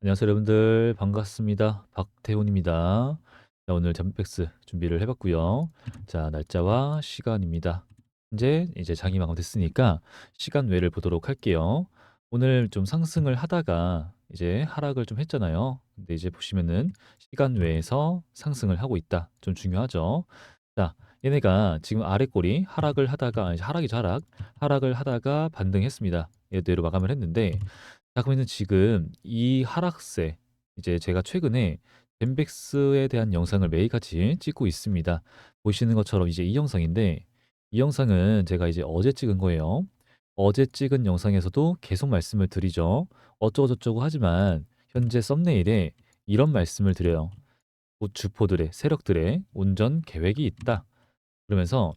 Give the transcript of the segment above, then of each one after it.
안녕하세요 여러분들 반갑습니다. 박태훈입니다. 자 오늘 잼백스 준비를 해 봤고요. 자 날짜와 시간입니다. 현재 이제 장이 마감됐으니까 시간 외를 보도록 할게요. 오늘 좀 상승을 하다가 이제 하락을 좀 했잖아요. 근데 이제 보시면은 시간 외에서 상승을 하고 있다. 좀 중요하죠. 자 얘네가 지금 아래 꼬리 하락을 하다가 이제 하락이죠 하락. 하락을 하다가 반등했습니다. 얘대로 마감을 했는데 자 그러면은 지금 이 하락세 이제 제가 최근에 젠백스에 대한 영상을 매일같이 찍고 있습니다. 보시는 것처럼 이제 이 영상인데 이 영상은 제가 이제 어제 찍은 거예요. 어제 찍은 영상에서도 계속 말씀을 드리죠. 어쩌고저쩌고 하지만 현재 썸네일에 이런 말씀을 드려요. 곧 주포들의 세력들의 운전 계획이 있다. 그러면서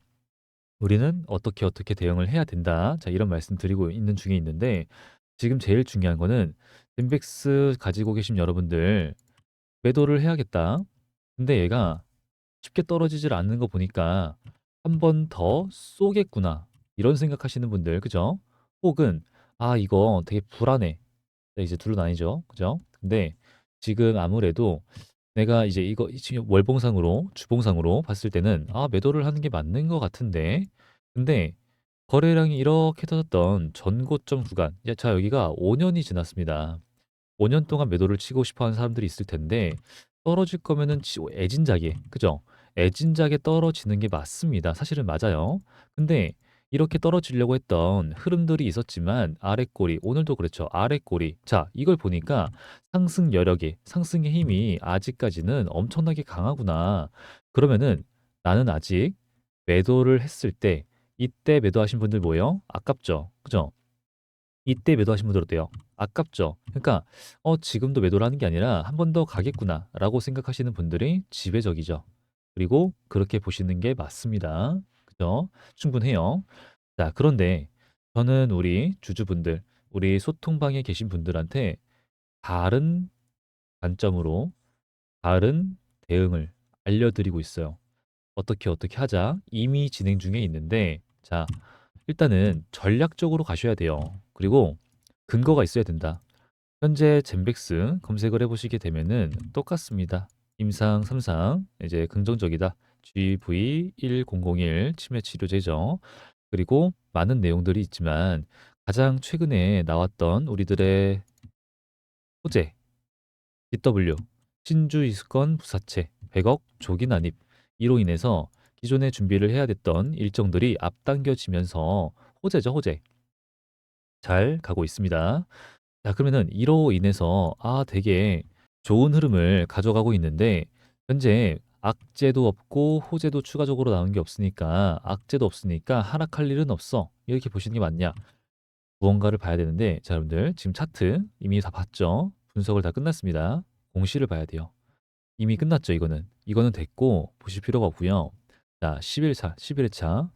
우리는 어떻게 어떻게 대응을 해야 된다. 자, 이런 말씀 드리고 있는 중에 있는데 지금 제일 중요한 거는 젠백스 가지고 계신 여러분들 매도를 해야겠다. 근데 얘가 쉽게 떨어지질 않는 거 보니까 한 번 더 쏘겠구나. 이런 생각하시는 분들, 그죠? 혹은 아, 이거 되게 불안해. 네, 이제 둘로 나뉘죠. 그죠? 근데 지금 아무래도 내가 이제 이거 지금 월봉상으로 주봉상으로 봤을 때는 아, 매도를 하는 게 맞는 것 같은데. 근데 거래량이 이렇게 터졌던 전고점 구간. 야, 자, 여기가 5년이 지났습니다. 5년 동안 매도를 치고 싶어 하는 사람들이 있을 텐데 떨어질 거면은 치- 애진작에, 그죠? 애진작에 떨어지는 게 맞습니다. 사실은 맞아요. 근데 이렇게 떨어지려고 했던 흐름들이 있었지만 아래 꼬리, 오늘도 그렇죠. 아래 꼬리. 자, 이걸 보니까 상승 여력이, 상승의 힘이 아직까지는 엄청나게 강하구나. 그러면은 나는 아직 매도를 했을 때 이때 매도하신 분들 뭐예요? 아깝죠. 그죠? 이때 매도하신 분들 어때요? 아깝죠. 그러니까 어 지금도 매도를 하는 게 아니라 '한 번 더 가겠구나.'라고 생각하시는 분들이 지배적이죠. 그리고 그렇게 보시는 게 맞습니다. 그죠? 충분해요. 자 그런데 저는 우리 주주분들, 우리 소통방에 계신 분들한테 다른 관점으로 다른 대응을 알려드리고 있어요. 어떻게 어떻게 하자. 이미 진행 중에 있는데 자 일단은 전략적으로 가셔야 돼요. 그리고 근거가 있어야 된다. 현재 젠백스 검색을 해보시게 되면은 똑같습니다. 임상, 삼상 이제 긍정적이다. GV1001 치매 치료제죠. 그리고 많은 내용들이 있지만 가장 최근에 나왔던 우리들의 호재, DW, 신주 이수건 부사체, 100억 조기 난입 이로 인해서 기존에 준비를 해야 됐던 일정들이 앞당겨지면서 호재죠, 호재. 잘 가고 있습니다. 자, 그러면은 이로 인해서 아, 되게 좋은 흐름을 가져가고 있는데 현재 악재도 없고 호재도 추가적으로 나온 게 없으니까 악재도 없으니까 하락할 일은 없어. 이렇게 보시는 게 맞냐? 무언가를 봐야 되는데 자, 여러분들 지금 차트 이미 다 봤죠? 분석을 다 끝났습니다. 공시를 봐야 돼요. 이미 끝났죠, 이거는. 이거는 됐고 보실 필요가 없고요. 자, 11차, 11회차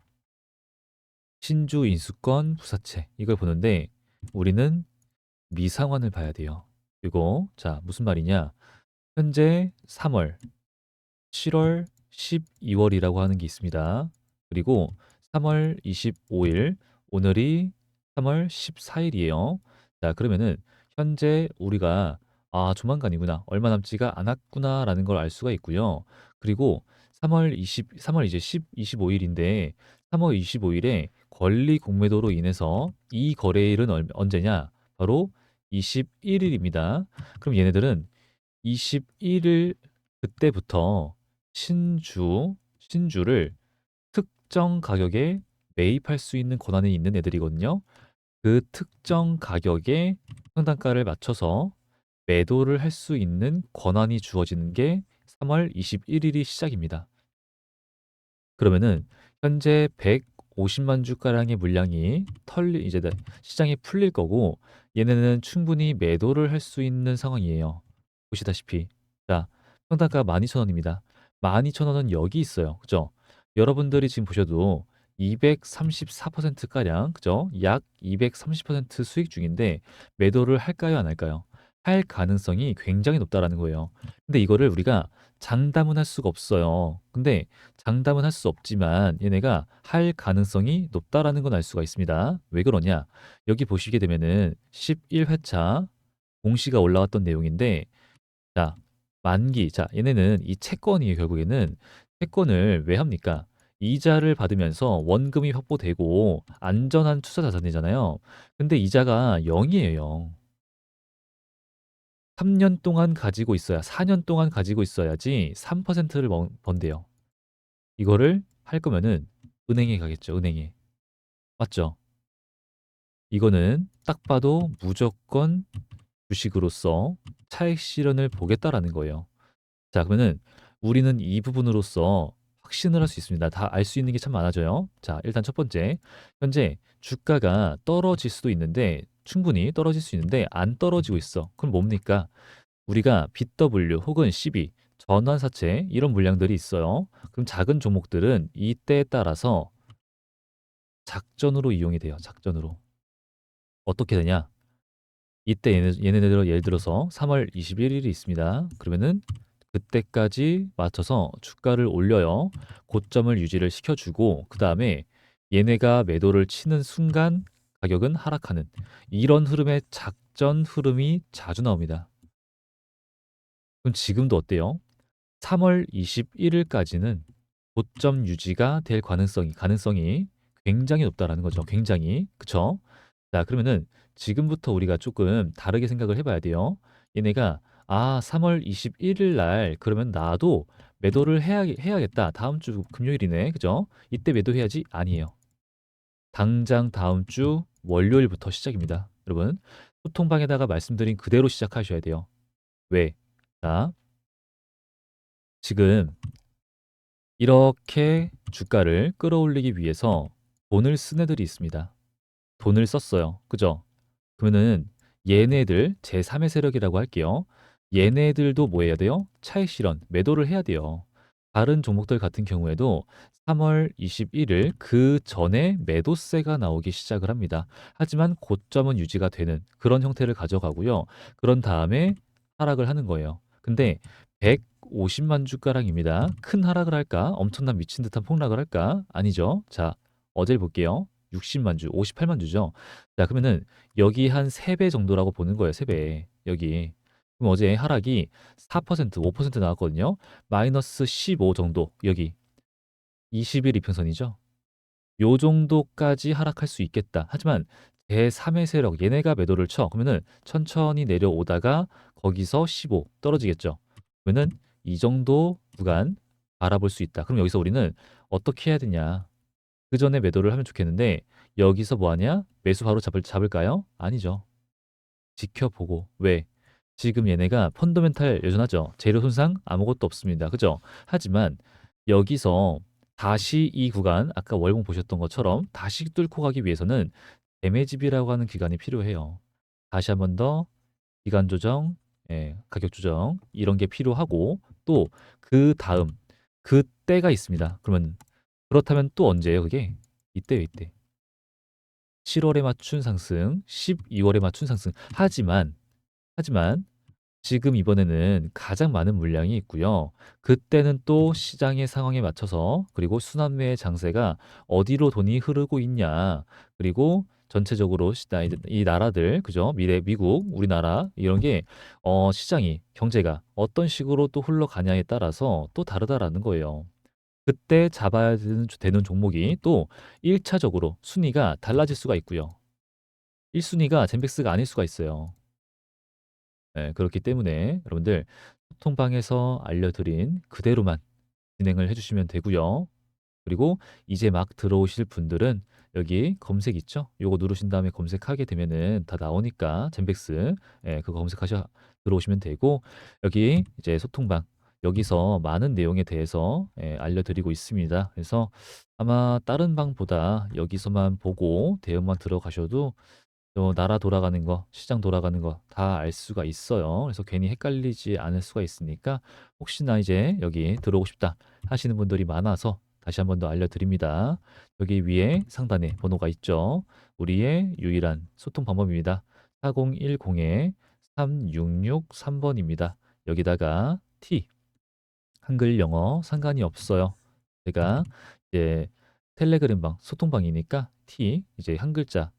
신주 인수권 부사채 이걸 보는데 우리는 미상환을 봐야 돼요. 그리고 자, 무슨 말이냐? 현재 3월, 7월, 12월이라고 하는 게 있습니다. 그리고 3월 25일, 오늘이 3월 14일이에요. 자, 그러면은 현재 우리가 아, 조만간이구나. 얼마 남지가 않았구나라는 걸 알 수가 있고요. 그리고 3월 20, 3월 이제 10, 25일인데 3월 25일에 권리 공매도로 인해서 이 거래일은 얼- 언제냐? 바로 21일입니다. 그럼 얘네들은 21일 그때부터 신주, 신주를 특정 가격에 매입할 수 있는 권한이 있는 애들이거든요. 그 특정 가격에 상단가를 맞춰서 매도를 할 수 있는 권한이 주어지는 게 3월 21일이 시작입니다. 그러면은 현재 150만 주가량의 물량이 털리 이제 네, 시장에 풀릴 거고 얘네는 충분히 매도를 할 수 있는 상황이에요. 보시다시피 자 평단가 12,000원입니다. 12,000원은 여기 있어요. 그죠? 여러분들이 지금 보셔도 234% 가량 그죠? 약 230% 수익 중인데 매도를 할까요, 안 할까요? 할 가능성이 굉장히 높다라는 거예요. 근데 이거를 우리가 장담은 할 수가 없어요. 근데 장담은 할 수 없지만 얘네가 할 가능성이 높다라는 건 알 수가 있습니다. 왜 그러냐? 여기 보시게 되면은 11회차 공시가 올라왔던 내용인데 자, 만기. 자, 얘네는 이 채권이에요, 결국에는. 채권을 왜 합니까? 이자를 받으면서 원금이 확보되고 안전한 투자 자산이잖아요. 근데 이자가 0이에요. 3 년 동안 가지고 있어야, 4 년 동안 가지고 있어야지 3%를 번대요. 이거를 할 거면은 은행에 가겠죠, 은행에. 맞죠? 이거는 딱 봐도 무조건 주식으로서 차익 실현을 보겠다라는 거예요. 자, 그러면은 우리는 이 부분으로서 확신을 할 수 있습니다. 다 알 수 있는 게 참 많아져요. 자, 일단 첫 번째. 현재 주가가 떨어질 수도 있는데 충분히 떨어질 수 있는데 안 떨어지고 있어. 그럼 뭡니까? 우리가 BW 혹은 CB 전환사채 이런 물량들이 있어요. 그럼 작은 종목들은 이때에 따라서 작전으로 이용이 돼요. 작전으로. 어떻게 되냐? 이때 얘네, 얘네들 예를 들어서 3월 21일이 있습니다. 그러면은 그때까지 맞춰서 주가를 올려요. 고점을 유지를 시켜주고 그 다음에 얘네가 매도를 치는 순간 가격은 하락하는 이런 흐름의 작전 흐름이 자주 나옵니다. 그럼 지금도 어때요? 3월 21일까지는 고점 유지가 될 가능성이 가능성이 굉장히 높다라는 거죠. 굉장히 그쵸? 자 그러면은 지금부터 우리가 조금 다르게 생각을 해봐야 돼요. 얘네가 아 3월 21일 날 그러면 나도 매도를 해야, 해야겠다. 다음 주 금요일이네. 그죠? 이때 매도해야지? 아니에요. 당장 다음 주 월요일부터 시작입니다. 여러분 소통방에다가 말씀드린 그대로 시작하셔야 돼요. 왜? 자 지금 이렇게 주가를 끌어올리기 위해서 돈을 쓴 애들이 있습니다. 돈을 썼어요. 그죠? 그러면은 얘네들 제3의 세력이라고 할게요. 얘네들도 뭐 해야 돼요? 차익 실현, 매도를 해야 돼요. 다른 종목들 같은 경우에도 3월 21일 그 전에 매도세가 나오기 시작을 합니다. 하지만 고점은 유지가 되는 그런 형태를 가져가고요. 그런 다음에 하락을 하는 거예요. 근데 150만 주가량입니다. 큰 하락을 할까? 엄청난 미친 듯한 폭락을 할까? 아니죠. 자, 어제 볼게요. 60만 주, 58만 주죠. 자, 그러면은 여기 한 3배 정도라고 보는 거예요. 3배. 여기. 그럼 어제 하락이 4%, 5% 나왔거든요. 마이너스 15 정도. 여기. 20일 이평선이죠. 요 정도까지 하락할 수 있겠다. 하지만 제3의 세력 얘네가 매도를 쳐. 그러면은 천천히 내려오다가 거기서 15 떨어지겠죠. 그러면은 이 정도 구간 알아볼 수 있다. 그럼 여기서 우리는 어떻게 해야 되냐? 그 전에 매도를 하면 좋겠는데 여기서 뭐 하냐? 매수 바로 잡을, 잡을까요? 아니죠. 지켜보고. 왜? 지금 얘네가 펀더멘탈 여전하죠. 재료 손상 아무것도 없습니다. 그죠? 하지만 여기서 다시 이 구간 아까 월봉 보셨던 것처럼 다시 뚫고 가기 위해서는 데매집이라고 하는 기간이 필요해요. 다시 한 번 더 기간 조정, 예, 가격 조정 이런 게 필요하고 또 그 다음 그 때가 있습니다. 그러면 그렇다면 또 언제예요, 그게? 이때요, 이때. 7월에 맞춘 상승, 12월에 맞춘 상승. 하지만 하지만 지금 이번에는 가장 많은 물량이 있고요. 그때는 또 시장의 상황에 맞춰서 그리고 순환매의 장세가 어디로 돈이 흐르고 있냐. 그리고 전체적으로 이 나라들, 그죠? 미래 미국, 우리나라 이런 게 어, 시장이 경제가 어떤 식으로 또 흘러가냐에 따라서 또 다르다라는 거예요. 그때 잡아야 되는, 되는 종목이 또 1차적으로 순위가 달라질 수가 있고요. 1순위가 젠백스가 아닐 수가 있어요. 네, 그렇기 때문에 여러분들 소통방에서 알려드린 그대로만 진행을 해주시면 되고요. 그리고 이제 막 들어오실 분들은 여기 검색 있죠? 요거 누르신 다음에 검색하게 되면은 다 나오니까 젠백스 예, 그거 검색하셔 들어오시면 되고 여기 이제 소통방 여기서 많은 내용에 대해서 예, 알려드리고 있습니다. 그래서 아마 다른 방보다 여기서만 보고 대응만 들어가셔도 또 나라 돌아가는 거, 시장 돌아가는 거 다 알 수가 있어요. 그래서 괜히 헷갈리지 않을 수가 있으니까 혹시나 이제 여기 들어오고 싶다 하시는 분들이 많아서 다시 한 번 더 알려드립니다. 여기 위에 상단에 번호가 있죠. 우리의 유일한 소통 방법입니다. 4010-3663번입니다. 여기다가 T 한글 영어 상관이 없어요. 제가 이제 텔레그램방 소통방이니까 T 이제 한 글자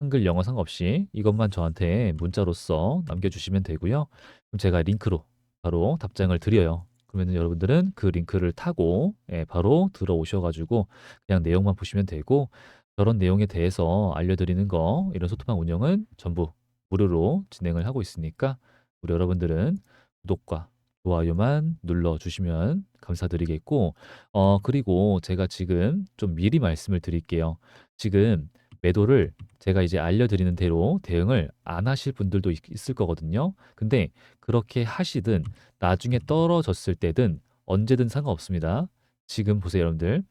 한글, 영어 상관없이 이것만 저한테 문자로써 남겨주시면 되고요. 그럼 제가 링크로 바로 답장을 드려요. 그러면 여러분들은 그 링크를 타고 예, 바로 들어오셔가지고 그냥 내용만 보시면 되고 저런 내용에 대해서 알려드리는 거 이런 소통방 운영은 전부 무료로 진행을 하고 있으니까 우리 여러분들은 구독과 좋아요만 눌러주시면 감사드리겠고 어 그리고 제가 지금 좀 미리 말씀을 드릴게요. 지금 매도를 제가 이제 알려드리는 대로 대응을 안 하실 분들도 있, 있을 거거든요. 근데 그렇게 하시든 나중에 떨어졌을 때든 언제든 상관없습니다. 지금 보세요, 여러분들.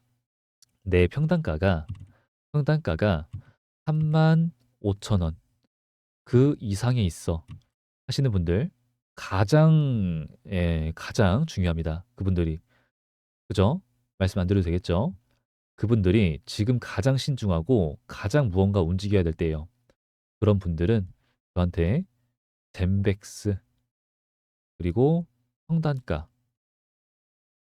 내 평단가가 평단가가 3만 5천 원. 그 이상에 있어. 하시는 분들 가장 예, 가장 중요합니다. 그분들이. 그죠? 말씀 안 드려도 되겠죠? 그분들이 지금 가장 신중하고 가장 무언가 움직여야 될 때예요. 그런 분들은 저한테 젠백스 그리고 평단가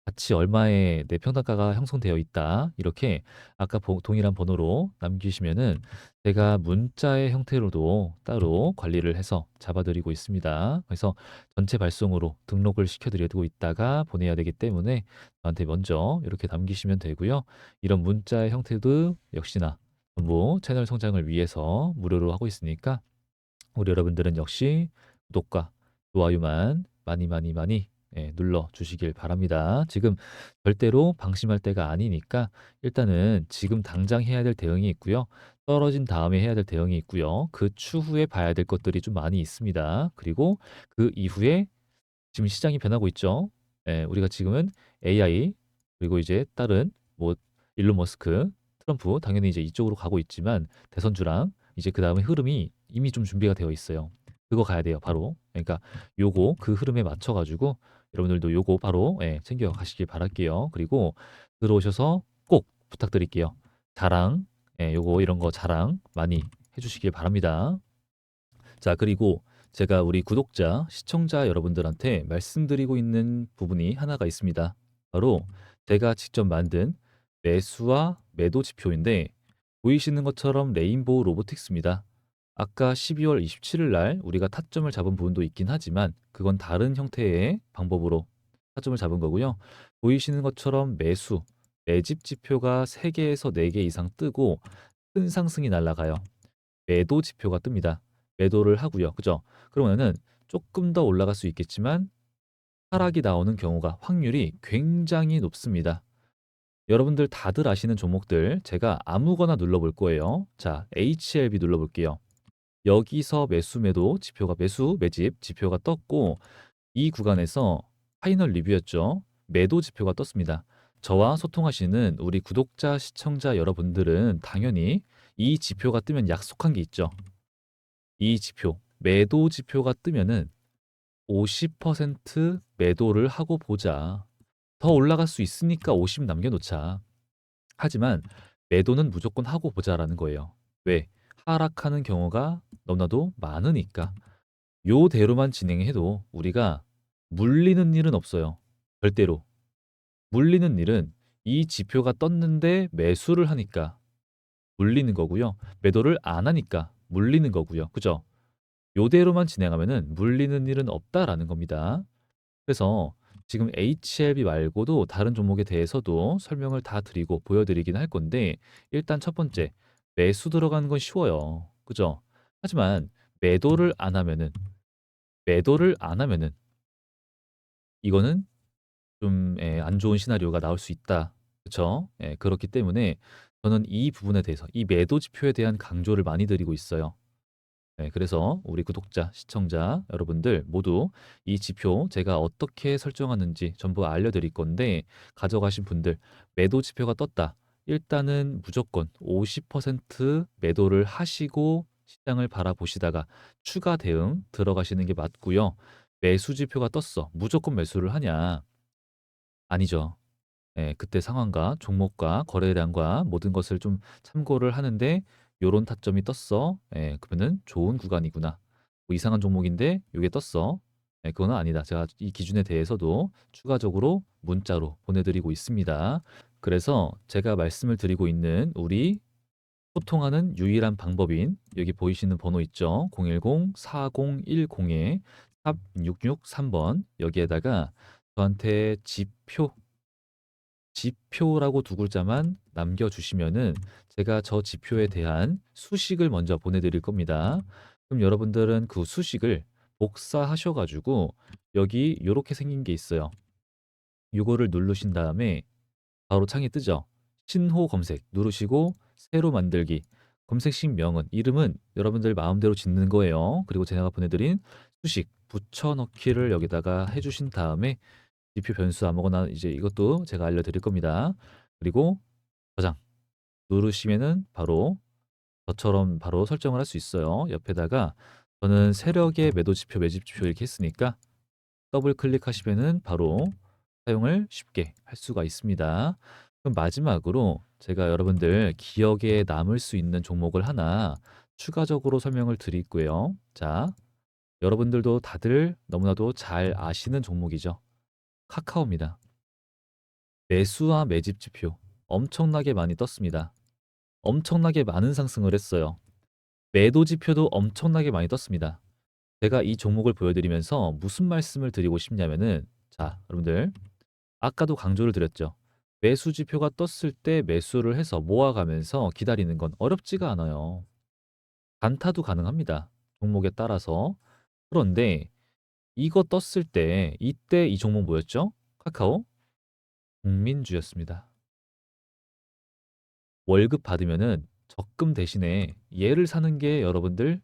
같이 얼마의 내 평단가가 형성되어 있다. 이렇게 아까 보- 동일한 번호로 남기시면은 제가 문자의 형태로도 따로 관리를 해서 잡아드리고 있습니다. 그래서 전체 발송으로 등록을 시켜드리고 있다가 보내야 되기 때문에 저한테 먼저 이렇게 남기시면 되고요. 이런 문자의 형태도 역시나 전부 채널 성장을 위해서 무료로 하고 있으니까 우리 여러분들은 역시 구독과 좋아요만 많이 많이 많이 예, 눌러 주시길 바랍니다. 지금 절대로 방심할 때가 아니니까 일단은 지금 당장 해야 될 대응이 있고요. 떨어진 다음에 해야 될 대응이 있고요. 그 추후에 봐야 될 것들이 좀 많이 있습니다. 그리고 그 이후에 지금 시장이 변하고 있죠. 예, 우리가 지금은 AI 그리고 이제 다른 뭐 일론 머스크, 트럼프 당연히 이제 이쪽으로 가고 있지만 대선주랑 이제 그 다음에 흐름이 이미 좀 준비가 되어 있어요. 그거 가야 돼요, 바로. 그러니까 요거 그 흐름에 맞춰 가지고 여러분들도 요거 바로 예, 챙겨 가시길 바랄게요. 그리고 들어오셔서 꼭 부탁드릴게요. 자랑, 예, 요거 이런 거 자랑 많이 해주시길 바랍니다. 자, 그리고 제가 우리 구독자, 시청자 여러분들한테 말씀드리고 있는 부분이 하나가 있습니다. 바로 제가 직접 만든 매수와 매도 지표인데 보이시는 것처럼 레인보우 로보틱스입니다. 아까 12월 27일 날 우리가 타점을 잡은 부분도 있긴 하지만 그건 다른 형태의 방법으로 타점을 잡은 거고요. 보이시는 것처럼 매수, 매집 지표가 3개에서 4개 이상 뜨고 큰 상승이 날아가요. 매도 지표가 뜹니다. 매도를 하고요. 그죠? 그러면은 조금 더 올라갈 수 있겠지만 하락이 나오는 경우가 확률이 굉장히 높습니다. 여러분들 다들 아시는 종목들 제가 아무거나 눌러볼 거예요. 자, HLB 눌러볼게요. 여기서 매수 매도 지표가 매수 매집 지표가 떴고 이 구간에서 파이널 리뷰였죠. 매도 지표가 떴습니다. 저와 소통하시는 우리 구독자 시청자 여러분들은 당연히 이 지표가 뜨면 약속한 게 있죠. 이 지표 매도 지표가 뜨면은 50% 매도를 하고 보자. 더 올라갈 수 있으니까 50 남겨놓자. 하지만 매도는 무조건 하고 보자라는 거예요. 왜? 하락하는 경우가 너무나도 많으니까. 요대로만 진행해도 우리가 물리는 일은 없어요. 절대로. 물리는 일은 이 지표가 떴는데 매수를 하니까 물리는 거고요. 매도를 안 하니까 물리는 거고요. 그죠? 요대로만 진행하면은 물리는 일은 없다라는 겁니다. 그래서 지금 HLB 말고도 다른 종목에 대해서도 설명을 다 드리고 보여드리긴 할 건데 일단 첫 번째 매수 들어가는 건 쉬워요. 그죠? 하지만 매도를 안 하면은 매도를 안 하면은 이거는 좀 예, 안 좋은 시나리오가 나올 수 있다. 그쵸? 예, 그렇기 때문에 저는 이 부분에 대해서 이 매도 지표에 대한 강조를 많이 드리고 있어요. 네, 그래서 우리 구독자, 시청자 여러분들 모두 이 지표 제가 어떻게 설정하는지 전부 알려드릴 건데 가져가신 분들 매도 지표가 떴다. 일단은 무조건 50% 매도를 하시고 시장을 바라보시다가 추가 대응 들어가시는 게 맞고요. 매수 지표가 떴어. 무조건 매수를 하냐? 아니죠. 예, 그때 상황과 종목과 거래량과 모든 것을 좀 참고를 하는데 요런 타점이 떴어. 예, 그러면은 좋은 구간이구나. 뭐 이상한 종목인데 요게 떴어. 예, 그거는 아니다. 제가 이 기준에 대해서도 추가적으로 문자로 보내드리고 있습니다. 그래서 제가 말씀을 드리고 있는 우리 소통하는 유일한 방법인 여기 보이시는 번호 있죠? 010-4010에 3663번 여기에다가 저한테 지표 지표라고 두 글자만 남겨주시면은 제가 저 지표에 대한 수식을 먼저 보내드릴 겁니다. 그럼 여러분들은 그 수식을 복사하셔가지고 여기 요렇게 생긴 게 있어요. 요거를 누르신 다음에 바로 창이 뜨죠. 신호 검색 누르시고 새로 만들기 검색식 명은 이름은 여러분들 마음대로 짓는 거예요. 그리고 제가 보내드린 수식 붙여넣기를 여기다가 해주신 다음에 지표 변수 아무거나 이제 이것도 제가 알려드릴 겁니다. 그리고 저장 누르시면은 바로 저처럼 바로 설정을 할 수 있어요. 옆에다가 저는 세력의 매도 지표, 매집 지표 이렇게 했으니까 더블 클릭하시면은 바로 사용을 쉽게 할 수가 있습니다. 그럼 마지막으로 제가 여러분들 기억에 남을 수 있는 종목을 하나 추가적으로 설명을 드리고요. 자, 여러분들도 다들 너무나도 잘 아시는 종목이죠. 카카오입니다. 매수와 매집 지표 엄청나게 많이 떴습니다. 엄청나게 많은 상승을 했어요. 매도 지표도 엄청나게 많이 떴습니다. 제가 이 종목을 보여드리면서 무슨 말씀을 드리고 싶냐면은 자, 여러분들 아까도 강조를 드렸죠. 매수 지표가 떴을 때 매수를 해서 모아가면서 기다리는 건 어렵지가 않아요. 단타도 가능합니다. 종목에 따라서. 그런데 이거 떴을 때 이때 이 종목 뭐였죠? 카카오 국민주였습니다. 월급 받으면은 적금 대신에 얘를 사는 게 여러분들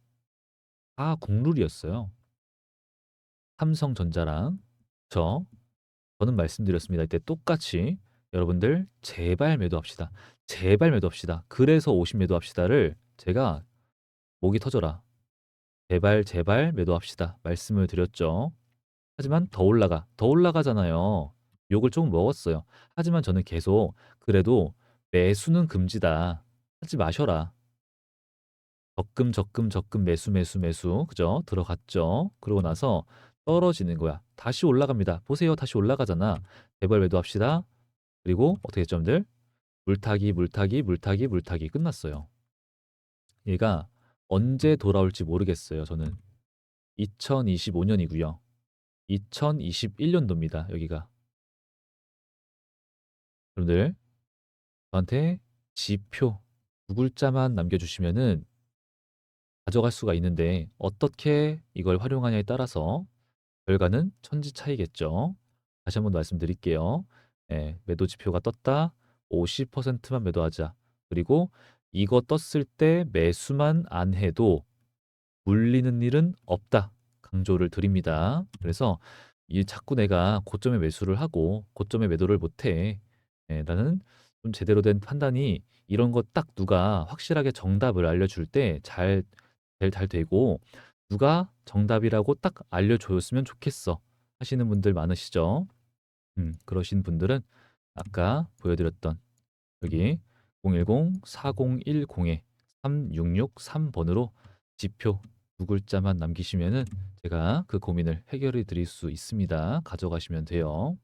다 국룰이었어요. 삼성전자랑 저 저는 말씀드렸습니다. 이때 똑같이 여러분들 제발 매도합시다. 제발 매도합시다. 그래서 50 매도합시다를 제가 목이 터져라. 제발 제발 매도합시다. 말씀을 드렸죠. 하지만 더 올라가. 더 올라가잖아요. 욕을 조금 먹었어요. 하지만 저는 계속 그래도 매수는 금지다. 하지 마셔라. 적금 적금 적금 매수 매수 매수 그죠? 들어갔죠. 그러고 나서 떨어지는 거야. 다시 올라갑니다. 보세요. 다시 올라가잖아. 재벌 매도합시다. 그리고 어떻게 여러분들? 물타기 물타기 물타기 물타기 끝났어요. 얘가 언제 돌아올지 모르겠어요. 저는 2025년이고요. 2021년도입니다. 여기가. 여러분들 저한테 지표 두 글자만 남겨주시면은 가져갈 수가 있는데 어떻게 이걸 활용하냐에 따라서 결과는 천지 차이겠죠. 다시 한번 말씀드릴게요. 예, 매도 지표가 떴다. 50%만 매도하자. 그리고 이거 떴을 때 매수만 안 해도 물리는 일은 없다. 강조를 드립니다. 그래서 이 자꾸 내가 고점에 매수를 하고 고점에 매도를 못해. 예, 나는 좀 제대로 된 판단이 이런 거 딱 누가 확실하게 정답을 알려줄 때 잘 잘 되고 누가 정답이라고 딱 알려줬으면 좋겠어 하시는 분들 많으시죠? 음, 그러신 분들은 아까 보여드렸던 여기 010-4010에 3663번으로 지표 두 글자만 남기시면은 제가 그 고민을 해결해 드릴 수 있습니다. 가져가시면 돼요.